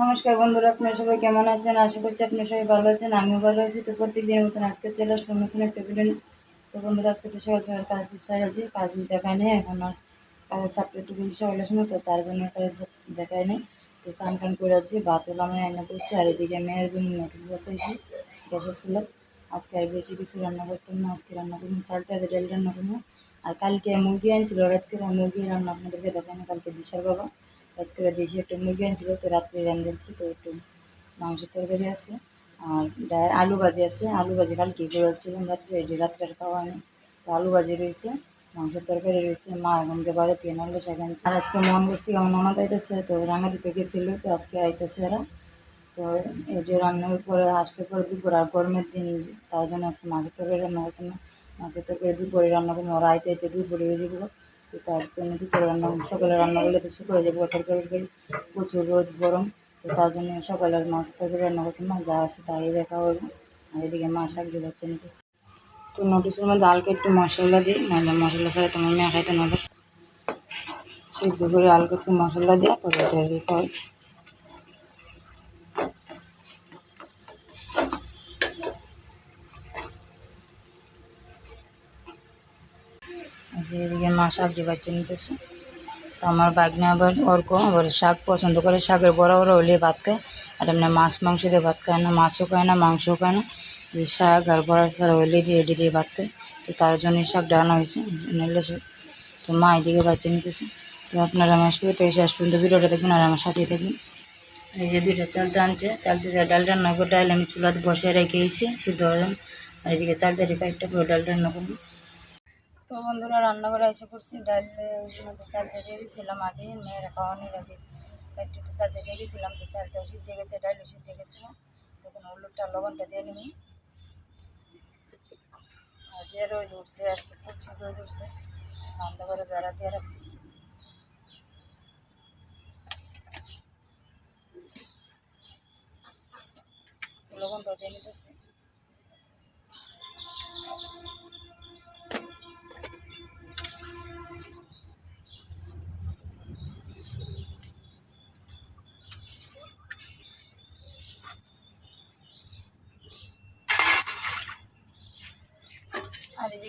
নমস্কার বন্ধুরা, আপনারা সবাই কেমন আছেন? আশা করছি আপনারা সবাই ভালো আছেন, আমিও ভালো আছি। তো প্রত্যেক দিনের মতন আজকে চলে আসলাম নতুন একটা ভিডিও তো বন্ধুরা, আজকে তো সকাল সকাল কাজ সারাছি কাজ দেখায় নেই, এখন আর কাজের চাপটা একটু বেশি সকালের সময় তো তার জন্য কাজ দেখায় নেই। তো স্নান টান করে ভাত হলো আমি রান্না করছি, আর এদিকে মেয়ের জন্য নোটিশ বসাইছি, গ্যাসের ছিল আজকে আর বেশি কিছু রান্না করতাম না, আজকে রান্না করব চালটা ডাল রান্না করব। আর কালকে মুরগি আনছিল রাত করে মুরগি রান্না আপনাদেরকে দেখায় না, কালকে বিশাল বাবা। রাত করে দেশি একটা মুরগি আনছিল, তো রাত্রে রান্নাচ্ছি তো একটু মাংসের তরকারি আছে, আর আলু ভাজি আছে। আলু ভাজি কালকে করে হচ্ছিলাম রাত্রে, এই যে রাত্রে আর খাওয়া হয়নি। তো আলু ভাজি রয়েছে মাংসের তরকারি রয়েছে। মা এখন এখনকে বাড়ি থেকে নলে সেখানে আর আজকে মন বস্তি আমার ননদ আইতেছে, তো রাঙা দিতে গেছিল, তো আজকে আইতেছে এরা। তো এই যে রান্নার পরে আসতে পরে দুপুর, আর গরমের দিন তার জন্য আজকে মাছের তরকারি রান্না করতাম না। মাছের তরকারি দুপুরে রান্না করব ওরা আইতে আইতে দুপুরে হয়ে যাব। তো তার জন্য দুপুরে রান্না, সকালে রান্না করলে তো শুকিয়ে যাবে টরকারি প্রচুর রোদ, গরম। তো তার জন্য সকালে মাছ তরকারি রান্না করতে মা যা আছে তাই দেখা হবে। আর এদিকে মা শাক যাচ্ছে কিছু তো নোটিসের মধ্যে আলকে একটু মশলা দিই, নাহলে মশলা ছাড়া তোমার মেয়ে খাইতে না। সিদ্ধ করে আলকে একটু মশলা দিয়ে পরে এটা দিতে হয় এদিকে মা সবজি বাচ্চা নিতেছে। তো আমার বাগনা আবার অর্ক আবার শাক পছন্দ করে, শাকের বড় বড় হলে ভাত খায়। আর এমনি মাছ মাংস দিয়ে ভাত খায় না, মাছও খায় না, মাংসও খায় না। এই শাক আর বড়া ছাড়া হলে দিয়ে এটি দিয়ে ভাত খায়। তো তার জন্য শাক ডানা হয়েছে নিলে তো মা এদিকে বাচ্চা নিতেছে। তো আপনারা আমার শুরু থেকে শেষ পর্যন্ত ভিডিওটা দেখবেন আর আমার সাথেই থাকবেন এই যে দুইটা চালতে আনছে চালতে ডাল রান্না করে ডাল আমি চুলাতে বসে রেখে এসেছি, সিদ্ধ হলাম আর এদিকে চালতে রেখে একটা করে ডাল রান্না করব। তো বন্ধুরা রান্নাঘরে এসে করছি ডাল চালতে দিয়ে দিয়েছিলাম আগে, মেয়েরা খাওয়ানোর আগে। একটু একটু চালতে দিয়ে গেছিলাম তো চালতেও সিদ্ধে গেছে, ডালও সিদ্ধে গেছিল তখন হলুদটা, লবণটা দিয়ে নিই আর যে রোদ উঠছে, আজকে প্রচুর রোদ উঠছে রান্না করে বেড়া দিয়ে রাখছি। লবণটা দিয়ে নিতেছি।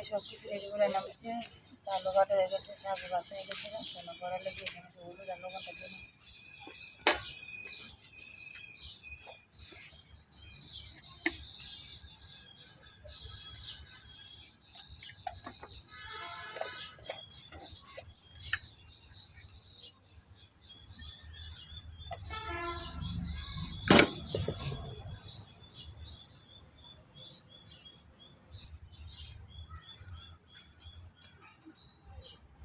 এদিকে সব কিছু রেডি করে নামছে চালু কাটা হয়ে গেছে, সাজু বাসা হয়ে গেছে, কেন করা লেগে এখানে? হলুদ আর কাটার দিয়ে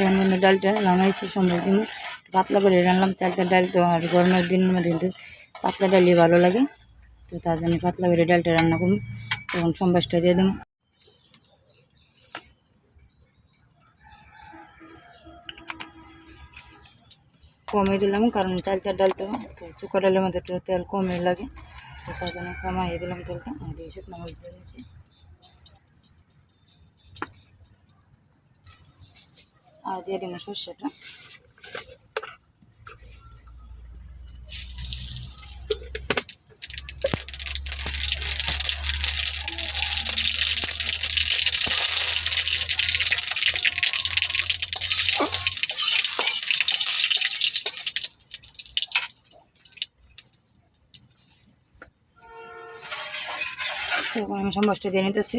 ধরনের ডালটা লাগাইছি সোমবার দিন পাতলা করে রান্নাম চালটা ডাল তো আর গরমের দিনের মধ্যে কিন্তু পাতলা ডালই ভালো লাগে। তো তার জন্য পাতলা করে ডালটা রান্না করুন তখন সোমবারটা দিয়ে দেবো। কমে দিলাম, কারণ চালটা ডাল তো চুকা ডালের মধ্যে একটু তেল কমে লাগে, তো তার জন্য কমাইয়ে দিলাম তেলটা এই শুকনো মরিচ দিয়ে দিয়েছি। আর দিয়ে দিলাম সর্ষেটা। আমি সম্বাসটা দিয়ে নিতেছি।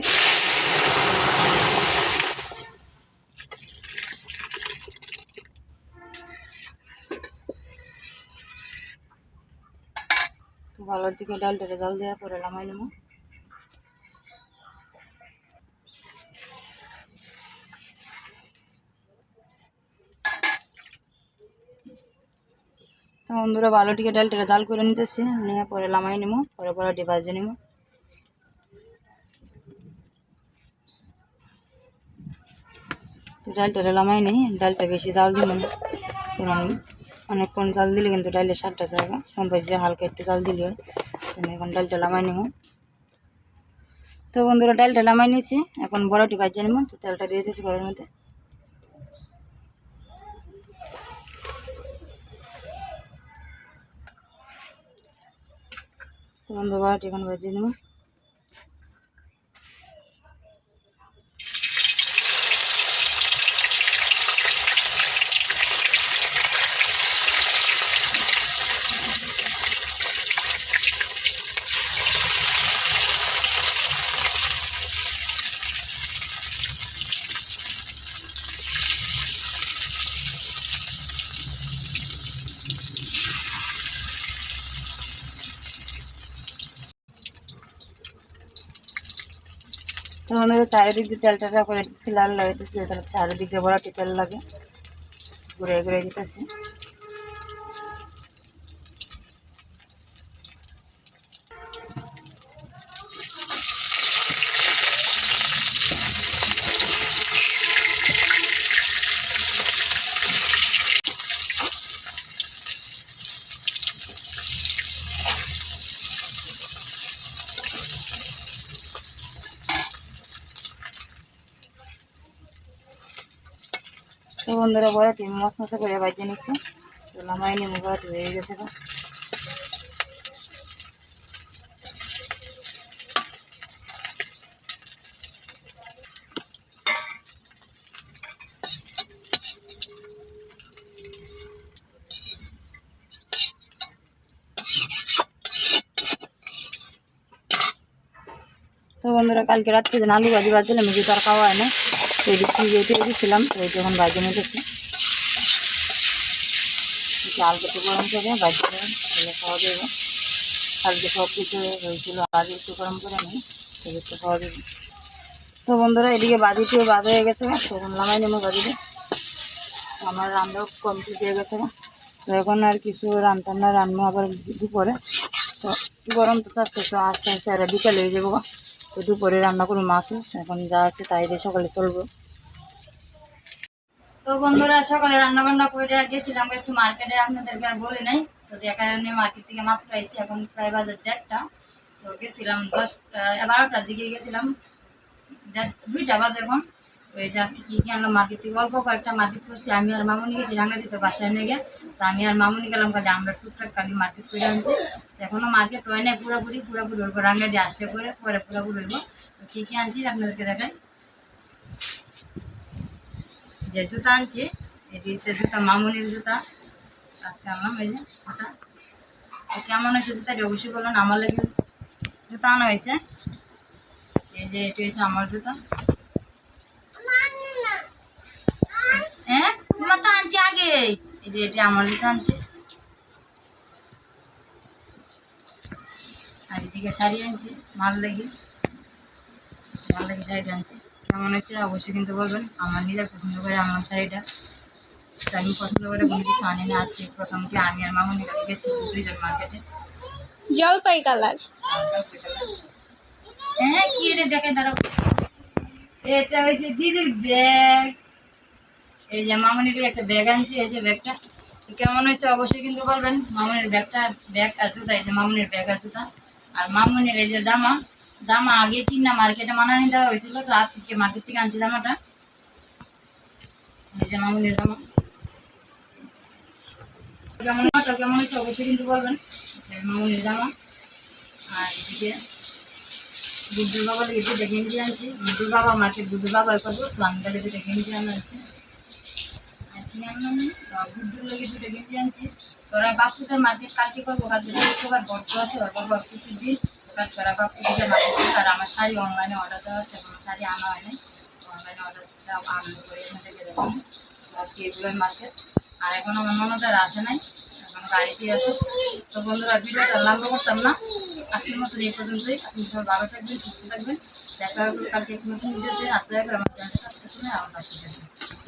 তলার দিকে ডালটারে জল দেওয়া পরে লামাই নেব। তো বন্ধুরা, বালোটিকে ডালটারে জাল করে নিতেছি, নিয়ে পরে লামাই নেব, পরে পরে ডিভাজে নেব। ডালটারে লামাই নেই, ডালটা বেশি জাল দিব না। কারণ অনেকক্ষণ জাল দিলে কিন্তু ডালের স্বাদটা জায়গা সম্ভব যে হালকা একটু জাল দিলে হয়। আমি এখন ডালটা লামাই নেব। তো বন্ধুরা, ডালটা লামাই নিয়েছি। এখন বড়টি ভাজিয়ে নেব। তো তেলটা দিয়ে দিয়েছি ঘরের মধ্যে। তো বন্ধু বড়টি এখন ভাজিয়ে নেব। তো আমি চারিদিক দিয়ে তেলটা করে দিচ্ছি, লাল লাগাইতেছি তাহলে চারিদিক দিয়ে বড়াটি তেল লাগে। ঘুরে ঘুরে দিতেছি। বন্ধুরা বড়াটি মশ মশা করে বাজিয়ে নিচ্ছি। তো লামাই নিয়ে বড়াটি হয়ে গেছে তো। তো বন্ধুরা, কালকে রাত্রে যে আলু ভাজি বাজছিলাম যে তার খাওয়া হয় না। তো দিচ্ছি যেহেতু রেখেছিলাম তো যখন বাজে নিতেছি চাল কেটে গরম করে, বাজি দেবেন খাওয়া দেবো। কালকে সব কিছু হয়েছিল আজ একটু গরম করে নিই সেক্ষেত্রে খাওয়া দেবো। তো বন্ধুরা, এদিকে বাজিটিও বাজ হয়ে গেছে, তখন নামাই নেব বাজিতে। আমার রান্নাও কমপ্লিট হয়ে গেছে। তো এখন আর কিছু রান্না রান্না আবার দুপুরে। তো গরম তো চাচ্ছে তো আস্তে আস্তে আর বিকালে হয়ে যাব। তো দুপুরে রান্না করব মাছ, এখন যা আছে তাই দিয়ে সকালে চলবো। তো বন্ধুরা, সকালে রান্না বান্না করে গেছিলাম একটু মার্কেটে, আপনাদেরকে আর বলি নাই। তো দেখা কারণে মার্কেট থেকে মাত্র আইসি, এখন প্রায় বাজার দেড়টা। তো গেছিলাম দশটা বারোটার দিকে গেছিলাম। দেড়- দুইটা বাজে এখন। ওই যে আজকে কি কি আনলাম মার্কেট থেকে অল্প কয়েকটা মার্কেট করছি, আমি আর মামুনি গেছি রাঙ্গা দিতে বাসায় নিয়ে গিয়ে। তো আমি আর মামুনি গেলাম কাজে, আমরা টুকটাক কালি মার্কেট করে আনছি। তো এখনও মার্কেট হয় নাই, পুরোপুরি পুরোপুরি হইব রাঙ্গা দিয়ে আসলে পরে পরে পুরোপুরি হইব। তো কি কি আনছি আপনাদেরকে দেখাই। যে জুতা আনছি, এটি হচ্ছে জুতা, মামুনির জুতা। আজকে আনলাম, এই যে জুতা। তো কেমন হয়েছে জুতাটি অবশ্যই বলুন আমার লাগে জুতা আনা হয়েছে। এই যে এটি হয়েছে আমার জুতা হ্যাঁ তোমার তো আনছি আগে এই যে এটি আমার জুতা আনছি আর এদিকে শাড়ি আনছি ভালো লেগে ভালো লেগে শাড়িটা আনছি। কেমন হয়েছে অবশ্যই কিন্তু বলবেন। আমার নিজের পছন্দ করে আমার শাড়িটা। আমি পছন্দ করে কোনো কিছু আনি না। আজকে প্রথম কি আমি আর মামুনি কাছে গেছি দুইজন মার্কেটে। জলপাই কালার। হ্যাঁ কি রে দেখে দাঁড়াও। এটা হয়েছে দিদির ব্যাগ এই যে মামুনির একটা ব্যাগ আনছি, এই যে ব্যাগটা কেমন হয়েছে অবশ্যই কিন্তু বলবেন, মামনির ব্যাগটা ব্যাগ আর জুতা, এই যে মামুনির ব্যাগ আর জুতা। আর মামুনির এই যে জামা জামা আগে কিনা মার্কেটে মানানি দেওয়া হয়েছিল, তো আজকে মার্কেট থেকে আনছি জামাটা? এই যে মামুনির জামা। কেমন কেমন হয়েছে অবশ্যই কিন্তু বলবেন। মামুনির জামা। আর এদিকে দুধুর বাবা দুটো গেঞ্জি আনছি। দুধুর বাবা মাকে দুধুর বাবা করব, তো আমি তাহলে দুটো গেঞ্জি আনা আনছি আনছি। তোরা বাপুদের মার্কেট কালকে করব, কালকে শুক্রবার বর্ত আছে, ওর বাবা ছুটির দিন। কাল তোরা বাপুদের মার্কেট আর আমার শাড়ি অনলাইনে অর্ডার দেওয়া আছে কোনো শাড়ি আনা হয়নি অনলাইনে অর্ডার দেওয়া আনন্দ করে এখান থেকে দেবেন আজকে এগুলোই মার্কেট আর এখন আমার ননদের আসে নাই, এখন গাড়িতে আছে। তো বন্ধুরা, ভিডিওটা লম্বা করতাম না। আজকের মতন এই পর্যন্তই। আপনি সবাই ভালো থাকবেন, সুস্থ থাকবেন। দেখা হবে কালকে নতুন ভিডিওতে। আর দয়া আমার চ্যানেলটা সাবস্ক্রাইব করে আমার পাশে